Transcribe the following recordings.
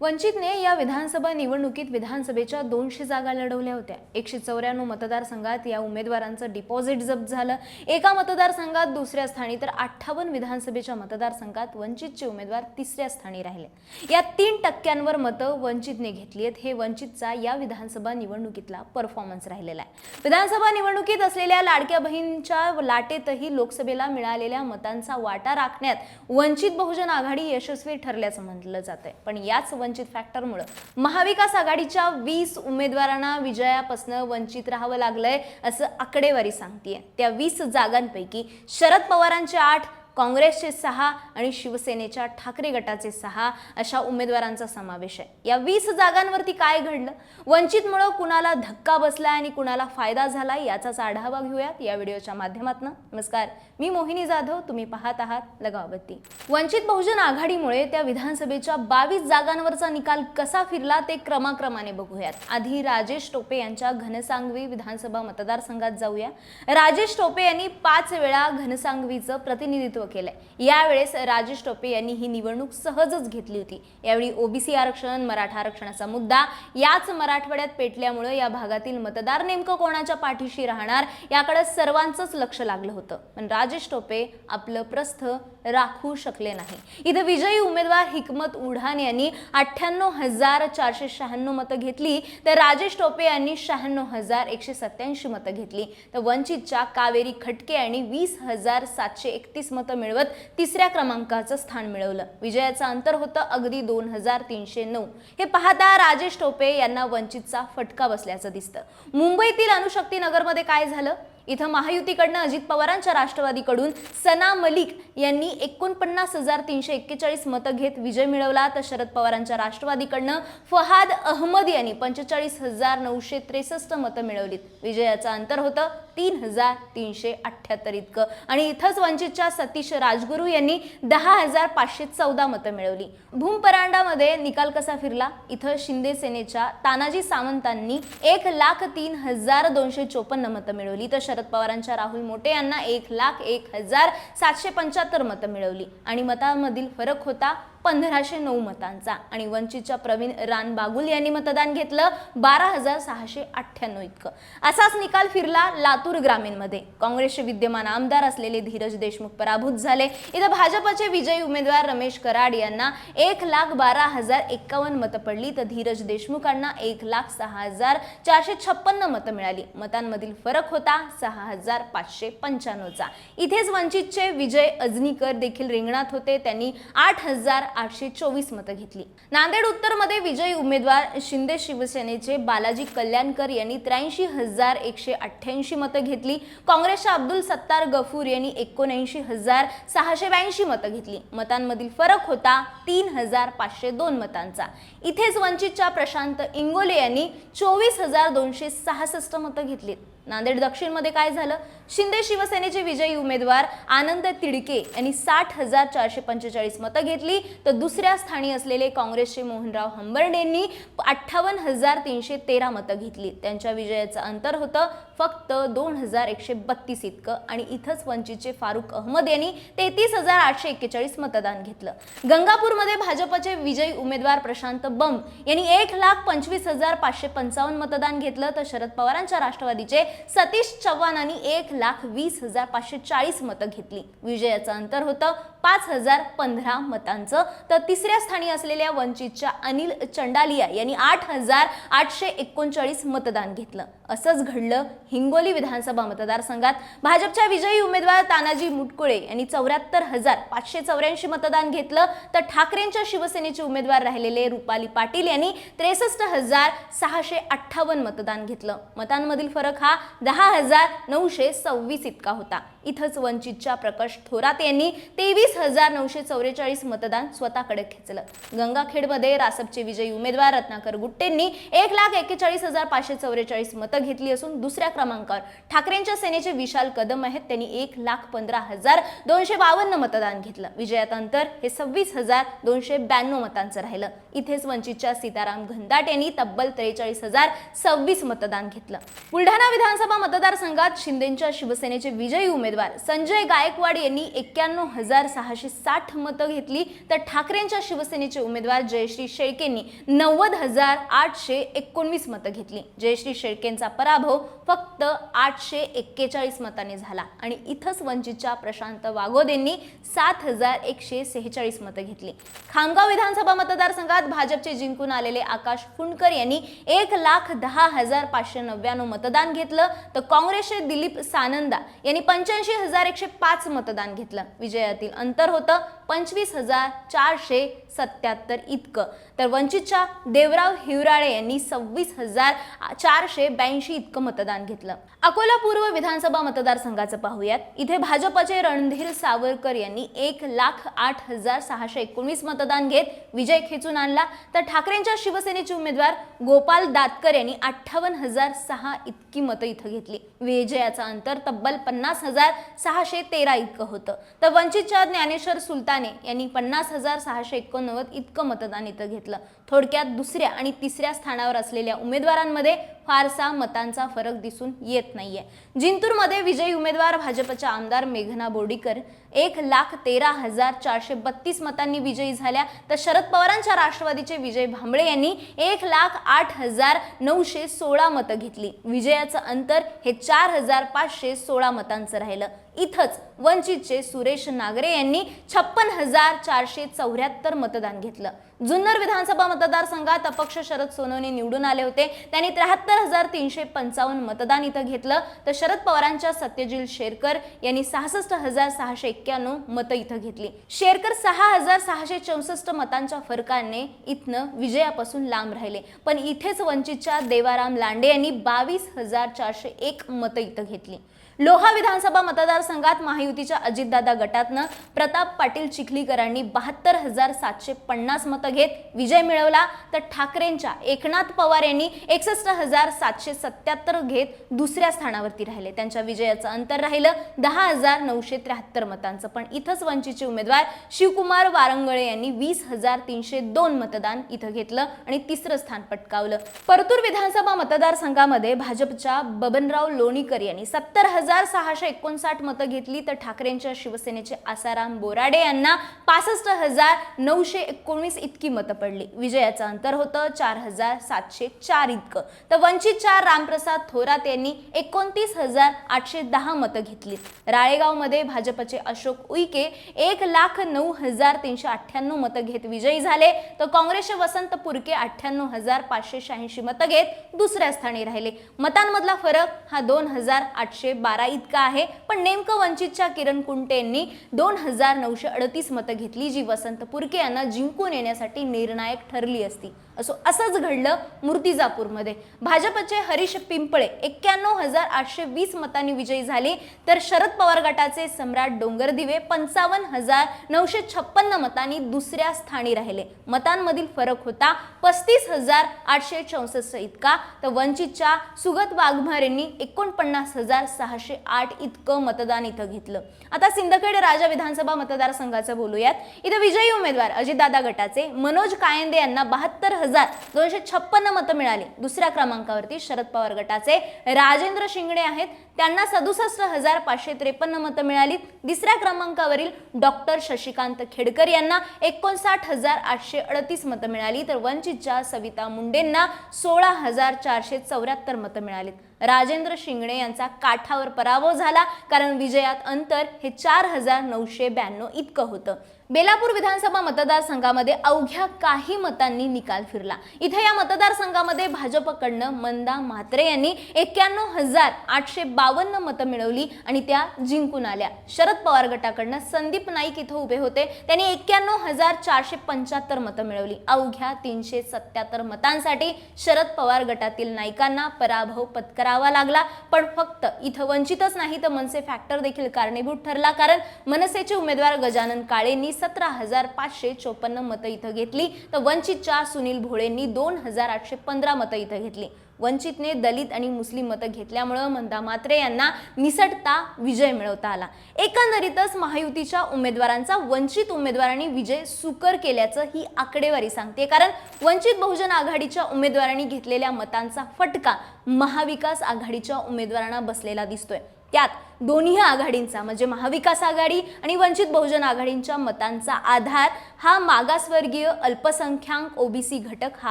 वंचितने या विधानसभा निवडणुकीत विधानसभेच्या दोनशे जागा लढवल्या होत्या. एकशे चौऱ्याण्णव मतदारसंघात या उमेदवारांचं डिपॉझिट जप्त झालं. एका मतदारसंघात दुसऱ्या स्थानी तर अठ्ठावन्न विधानसभेच्या मतदारसंघात वंचितचे उमेदवार तिसऱ्या स्थानी राहिले. या तीन टक्क्यांवर मतं वंचितने घेतली आहेत. हे वंचितचा या विधानसभा निवडणुकीतला परफॉर्मन्स राहिलेला आहे. विधानसभा निवडणुकीत असलेल्या लाडक्या बहीणच्या लाटेतही लोकसभेला मिळालेल्या मतांचा वाटा राखण्यात वंचित बहुजन आघाडी यशस्वी ठरल्याचं म्हटलं जात आहे पण याच वंचित फॅक्टरमुळं महाविकास आघाडीच्या वीस उमेदवारांना विजयापासनं वंचित राहावं लागलंय असं आकडेवारी सांगतेय. त्या वीस जागांपैकी शरद पवारांचे आठ काँग्रेसचे सहा आणि शिवसेनेच्या ठाकरे गटाचे सहा अशा उमेदवारांचा समावेश आहे. या वीस जागांवरती काय घडलं? वंचितमुळं कुणाला धक्का बसला आणि कुणाला फायदा झाला याचाच आढावा घेऊयात या व्हिडिओच्या माध्यमातून. नमस्कार मी मोहिनी जाधव तुम्ही पाहत आहात लगावती वंचित बहुजन आघाडीमुळे त्या विधानसभेच्या बावीस जागांवरचा निकाल कसा फिरला ते क्रमाक्रमाने बघूयात. आधी राजेश टोपे यांच्या घनसांगवी विधानसभा मतदारसंघात जाऊया. राजेश टोपे यांनी पाच वेळा घनसांगवीचं प्रतिनिधित्व केलंय. यावेळेस राजेश टोपे यांनी ही निवडणूक सहजच घेतली होती. यावेळी ओबीसी आरक्षण मराठा आरक्षणाचा मुद्दा याच मराठवाड्यात पेटल्यामुळे या भागातील मतदार नेमकं कोणाच्या पाठीशी राहणार याकडे सर्वांचंच लक्ष लागलं होतं. पण राजेश टोपे आपलं प्रस्थ राखू शकले नाही. इथं विजयी उमेदवार हिकमत उढान यांनी अठ्ठ्याण्णव हजार चारशे शहाण्णव मतं घेतली तर राजेश टोपे यांनी शहाण्णव हजार एकशे सत्याऐंशी मतं घेतली. तर वंचितच्या कावेरी खटके यांनी वीस हजार सातशे एकतीस मतं मिळवत तिसऱ्या क्रमांकाचं स्थान मिळवलं. विजयाचं अंतर होतं अगदी दोन हजार तीनशे नऊ. हे पाहता राजेश टोपे यांना वंचितचा फटका बसल्याचं दिसतं. मुंबईतील अणुशक्ती नगरमध्ये काय झालं? इथं महायुतीकडनं अजित पवारांच्या राष्ट्रवादीकडून सना मलिक यांनी एकोणपन्नास हजार तीनशे एक्केचाळीस मतं घेत विजय मिळवला. तर शरद पवारांच्या राष्ट्रवादीकडनं फहाद अहमद यांनी पंचेचाळीस हजार नऊशे त्रेसष्ट मतं मिळवलीत. विजयाचं अंतर होतं तीन हजार तीनशे अठ्ठ्याहत्तर इतकं. आणि इथंच वंचितच्या सतीश राजगुरू यांनी दहा हजार पाचशे चौदा मतं मिळवली. भूमपरांडामध्ये निकाल कसा फिरला? इथं शिंदे सेनेच्या तानाजी सावंतांनी एक लाख तीन हजार दोनशे चोपन्न मतं मिळवली. तर शरद पवारांच्या राहुल मोटे यांना एक लाख एक हजार सातशे पंच्याहत्तर मतं मिळवली. आणि मतांमधील फरक होता पंधराशे नऊ मतांचा. आणि वंचितच्या प्रवीण रानबागुल यांनी मतदान घेतलं बारा हजार सहाशे अठ्ठ्याण्णव इतकं. असाच निकाल फिरला लातूर ग्रामीणमध्ये. काँग्रेसचे विद्यमान आमदार असलेले धीरज देशमुख पराभूत झाले. इथं भाजपचे विजयी उमेदवार रमेश कराड यांना एक लाख बारा हजार एक्कावन्न मतं पडली. तर धीरज देशमुखांना एक लाख सहा हजार चारशे छप्पन्न मतं मिळाली. मतांमधील फरक होता सहा हजार पाचशे पंच्याण्णवचा. इथेच वंचितचे विजय अजनीकर देखील रिंगणात होते. त्यांनी आठ हजार आठशे चोवीस मतं घेतली. नांदेड उत्तरमध्ये विजयी उमेदवार शिंदे शिवसेनेचे बालाजी कल्याणकर यांनी त्र्याऐंशी हजार एकशे अठ्ठ्याऐंशी मतं घेतली. काँग्रेसच्या अब्दुल सत्तार गफूर यांनी एकोणऐंशी हजार सहाशे ब्याऐंशी मतं घेतली. मतांमधील फरक होता तीन हजार पाचशे दोन मतांचा. इथेच वंचितच्या प्रशांत इंगोले यांनी चोवीस हजार दोनशे सहासष्ट मतं घेतलीत. नांदेड दक्षिणमध्ये काय झालं? शिंदे शिवसेनेचे विजयी उमेदवार आनंद तिडके यांनी साठ हजार चारशे पंचेचाळीस मतं घेतली. तर दुसऱ्या स्थानी असलेले काँग्रेसचे मोहनराव हंबर्डेंनी अठ्ठावन्न हजार तीनशे तेरा मतं घेतली. त्यांच्या विजयाचं अंतर होतं फक्त दोन हजार एकशे बत्तीस इतकं आणि इथंच वंचितचे फारुख अहमद यांनी तेहतीस हजार आठशे एक्केचाळीस मतदान घेतलं. गंगापूरमध्ये भाजपचे विजयी उमेदवार प्रशांत बंब यांनी एक लाख पंचवीस हजार पाचशे पंचावन्न मतदान घेतलं. तर शरद पवारांच्या राष्ट्रवादीचे सतीश चव्हाणांनी एक लाख वीस हजार पाचशे चाळीस मतं घेतली. विजयाचं अंतर होतं पाच हजार पंधरा मतांचं. तर तिसऱ्या स्थानी असलेल्या वंचितच्या अनिल चंडालिया यांनी आठ हजार आठशे एकोणचाळीस मतदान घेतलं. असंच घडलं हिंगोली विधानसभा मतदारसंघात. भाजपच्या विजयी उमेदवार तानाजी मुटकुळे यांनी चौऱ्याहत्तर हजार पाचशे चौऱ्याऐंशी मतदान घेतलं. तर ठाकरेंच्या शिवसेनेचे उमेदवार राहिलेले रुपाली पाटील यांनी त्रेसष्ट हजार सहाशे अठ्ठावन्न मतदान घेतलं. मतांमधील फरक हा दहा हजार नऊशे सव्वीस इतका होता. इथंच वंचितच्या प्रकाश थोरात यांनी तेवीस हजार नऊशे चौवेचाळीस मतदान स्वतःकडे खेचलं. गंगाखेडमध्ये रासपचे विजयी उमेदवार रत्नाकर गुट्टेंनी एक लाख एक्केचाळीस हजार पाचशे चौवेचाळीस मतं घेतली असून दुसऱ्या क्रमांकावर ठाकरेंच्या सेनेचे विशाल कदम आहेत. त्यांनी एक लाख पंधरा हजार दोनशे बावन्न मतदान घेतलं. विजयात अंतर हे सव्वीस हजार दोनशे ब्याण्णव मतांचं राहिलं. इथेच वंचितच्या सीताराम घनदाट यांनी तब्बल त्रेचाळीस हजार सव्वीस मतदान घेतलं. बुलढाणा विधानसभा मतदारसंघात शिंदेच्या शिवसेनेचे विजयी उमेदवार उमेदवार. संजय गायकवाड यांनी एक्क्याण्णव हजार सहाशे साठ मतं घेतली. तर ठाकरेंच्या शिवसेनेचे उमेदवार जयश्री शेळकेंनी नव्वद हजार आठशे एकोणवीस मतं घेतली. जयश्री शेळकेंचा पराभव फक्त आठशे एक्केचाळीस मतांनी झाला. आणि इथंच वंचितच्या प्रशांत वागोदेंनी सात हजार एकशे सेहेचाळीस मतं घेतली. खामगाव विधानसभा मतदारसंघात भाजपचे जिंकून आलेले आकाश फुंडकर यांनी एक लाख दहा हजार पाचशे नव्याण्णव मतदान घेतलं. तर काँग्रेसचे दिलीप सानंदा यांनी पंच्याऐंशी हजार एकशे पाच मतदान घेतलं. विजयातील अंतर होतं. पंचवीस हजार चारशे सत्याहत्तर इतकं. तर वंचितच्या देवराव हिवराळे यांनी सव्वीस हजार चारशे ब्याऐंशी इतकं मतदान घेतलं. अकोला पूर्व विधानसभा मतदारसंघाचं पाहूयात. इथे भाजपचे रणधीर सावरकर यांनी एक लाख आठ हजार सहाशे एकोणवीस मतदान घेत विजय खेचून आणला. तर ठाकरेंच्या शिवसेनेचे उमेदवार गोपाल दातकर यांनी अठ्ठावन्न हजार सहा इतकी मतं इथं घेतली. विजयाचं अंतर तब्बल पन्नास हजार सहाशे तेरा इतकं होतं. तर वंचितच्या ज्ञानेश्वर सुलतान यांनी पन्नास हजार सहाशे एकोणनव्वद इतकं मतदान इथं घेतलं. थोडक्यात दुसऱ्या आणि तिसऱ्या स्थानावर असलेल्या उमेदवारांमध्ये फारसा मतांचा फरक दिसून येत नाहीये. जिंतूरमध्ये विजयी उमेदवार भाजपच्या आमदार मेघना बोर्डीकर एक लाख तेरा हजार चारशे बत्तीस मतांनी विजयी झाल्या. तर शरद पवारांच्या राष्ट्रवादीचे विजय भांबळे यांनी एक लाख आठ हजार नऊशे सोळा मतं घेतली. विजयाचं अंतर हे चार हजार पाचशे सोळा मतांचं राहिलं. इथंच वंचितचे सुरेश नागरे यांनी छप्पन हजार चारशे चौऱ्याहत्तर मतदान घेतलं. जुन्नर विधानसभा मतदारसंघात अपक्ष शरद सोनवणे निवडून आले होते. त्यांनी त्र्याहत्तर हजार तीनशे पंचावन्न मतदान इथं घेतलं. तर शरद पवारांच्या सत्यजील शेरकर यांनी सहासष्ट हजार सहाशे एक्क्याण्णव मतं इथं घेतली. शेरकर सहा हजार सहाशे चौसष्ट मतांच्या फरकाने इथनं विजयापासून लांब राहिले. पण इथेच वंचितच्या देवाराम लांडे यांनी बावीस हजार चारशे एक मतं इथं घेतली. लोहा विधानसभा मतदारसंघात महायुतीच्या अजितदादा गटातनं प्रताप पाटील चिखलीकरांनी बहात्तर हजार सातशे पन्नास मतं घेत विजय मिळवला. तर ठाकरेंच्या एकनाथ पवार यांनी एकसष्ट हजार सातशे सत्याहत्तर घेत दुसऱ्या स्थानावरती राहिले. त्यांच्या विजयाचं अंतर राहिलं दहा हजार नऊशे त्र्याहत्तर मतांचं. पण इथंच वंचितचे उमेदवार शिवकुमार वारंगळे यांनी वीस हजार तीनशे दोन मतदान इथं घेतलं आणि तिसरं स्थान पटकावलं. परतूर विधानसभा मतदारसंघामध्ये भाजपच्या बबनराव लोणीकर यांनी सत्तर हजार सहाशे एकोणसाठ मतं घेतली तर ठाकरेंच्या शिवसेनेचे आसाराम बोराडे यांना पासष्ट हजार नऊशे एकोणवीस इतकी मतं पडली. विजयाचं अंतर होतं चार हजार सातशे चार इतकं. तर वंचित चार रामप्रसाद थोरात यांनी एकोणतीस हजार आठशे दहा मतं घेतली. राळेगावमध्ये भाजपचे अशोक उईके एक लाख नऊ हजार तीनशे अठ्ठ्याण्णव मतं घेत विजयी झाले. तर काँग्रेसचे वसंत पुरके अठ्ठ्याण्णव हजार पाचशे शहाऐंशी मतं घेत दुसऱ्या स्थानी राहिले. मतांमधला फरक हा दोन हजार आठशे बारा इतका आहे. पण नेमकं वंचितच्या किरण कुंटे यांनी दोन हजार नऊशे अडतीस मतं घेतली जी वसंत पुरके यांना जिंकून येण्यासाठी निर्णायक ठरली असती. असो असंच घडलं मूर्तिजापूरमध्ये. भाजपचे हरीश पिंपळे एक्क्याण्णव हजार आठशे वीस मतांनी विजयी झाले तर शरद पवार गटाचे सम्राट डोंगरदिवे पंचावन्न हजार नऊशे छप्पन्न मतांनी दुसऱ्या स्थानी राहिले. मतांमधील फरक होता पस्तीस हजार आठशे चौसष्ट इतका तर वंचितच्या सुगत वाघमारेंनी एकोणपन्नास हजार सहाशे आठ इतकं मतदान इथं घेतलं. आता सिंदखेड राजा विधानसभा मतदारसंघाचं बोलूयात. इथं विजयी उमेदवार अजितदादा गटाचे मनोज कायंदे यांना बहात्तर हजार दोनशे छप्पन्न मतं मिळाली. दुसऱ्या क्रमांकावरती शरद पवार गटाचे राजेंद्र शिंगणे आहेत. त्यांना सदुसष्ट हजार पाचशे त्रेपन्न मतं मिळाली. तिसऱ्या क्रमांकावरील डॉक्टर शशिकांत खेडकर यांना एकोणसाठ हजार आठशे अडतीस मतं मिळाली. तर वंचितच्या सविता मुंडेंना सोळा हजार चारशे चौऱ्याहत्तर मतं मिळालीत राजेंद्र शिंगणे यांचा काठावर पराभव झाला कारण विजयात अंतर हे चार हजार नऊशे ब्याण्णव इतकं होतं. बेलापूर विधानसभा मतदारसंघामध्ये अवघ्या काही मतांनी निकाल फिरला. इथे या मतदारसंघामध्ये भाजपकडनं मंदा म्हात्रे यांनी एक्क्याण्णव हजार आठशे बावन्न मतं मिळवली आणि त्या जिंकून आल्या. शरद पवार गटाकडनं संदीप नाईक इथं उभे होते. त्यांनी एक्क्याण्णव हजार चारशे पंच्याहत्तर मतं मिळवली. अवघ्या तीनशे सत्याहत्तर मतांसाठी शरद पवार गटातील नायकांना पराभव पत्करावा लागला. पण फक्त इथं वंचितच नाही तर मनसे फॅक्टर देखील कारणीभूत ठरला. कारण मनसेचे उमेदवार गजानन काळेंनी सतरा हजार पाचशे चोपन्न मतं इथं घेतली. तर वंचितच्या सुनील भोळेंनी दोन हजार आठशे पंधरा मतं इथं घेतली. वंचितने दलित आणि मुस्लिम मतं घेतल्यामुळं मंदा मात्रे यांना निसटता विजय मिळवता आला. एकंदरीतच महायुतीच्या उमेदवारांचा वंचित उमेदवारांनी विजय सुकर केल्याचं ही आकडेवारी सांगते. कारण वंचित बहुजन आघाडीच्या उमेदवारांनी घेतलेल्या मतांचा फटका महाविकास आघाडीच्या उमेदवारांना बसलेला दिसतोय. त्यात दोन्ही आघाडींचा म्हणजे महाविकास आघाडी आणि वंचित बहुजन आघाडींच्या मतांचा आधार हा मागासवर्गीय अल्पसंख्याक ओबीसी घटक हा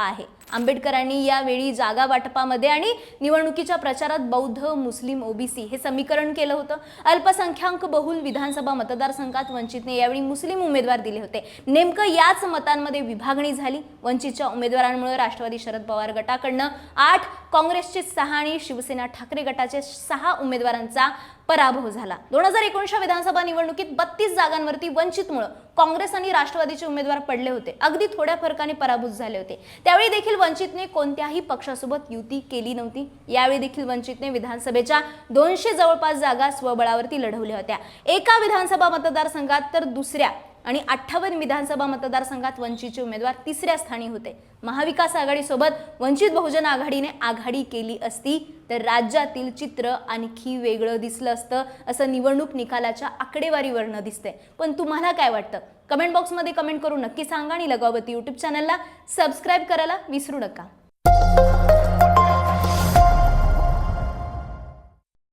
आहे. आंबेडकरांनी यावेळी जागा वाटपामध्ये आणि निवडणुकीच्या प्रचारात बौद्ध मुस्लिम ओबीसी हे समीकरण केलं होतं. अल्पसंख्याक बहुल विधानसभा मतदारसंघात वंचितने यावेळी मुस्लिम उमेदवार दिले होते. नेमकं याच मतांमध्ये विभागणी झाली. वंचितच्या उमेदवारांमुळे राष्ट्रवादी शरद पवार गटाकडनं आठ काँग्रेसचे सहा आणि शिवसेना ठाकरे गटाचे सहा उमेदवारांचा पराभव झाला. दोन हजार एकोणीसच्या विधानसभा निवडणुकीत बत्तीस जागांवरती वंचितमुळे काँग्रेस आणि राष्ट्रवादीचे उमेदवार पडले होते. अगदी थोड्या फरकाने पराभूत झाले होते. त्यावेळी देखील वंचितने कोणत्याही पक्षासोबत युती केली नव्हती. यावेळी देखील वंचितने विधानसभेच्या दोनशे जवळपास जागा स्वबळावरती लढवल्या होत्या. एका विधानसभा मतदारसंघात तर दुसऱ्या आणि अठ्ठावन्न विधानसभा मतदारसंघात वंचितचे उमेदवार तिसऱ्या स्थानी होते. महाविकास आघाडीसोबत वंचित बहुजन आघाडीने आघाडी केली असती तर राज्यातील चित्र आणखी वेगळं दिसलं असतं असं निवडणूक निकालाच्या आकडेवारीवरनं दिसतंय. पण तुम्हाला काय वाटतं? कमेंट बॉक्समध्ये कमेंट करून नक्की सांगा आणि लगावती यूट्यूब चॅनलला सबस्क्राईब करायला विसरू नका.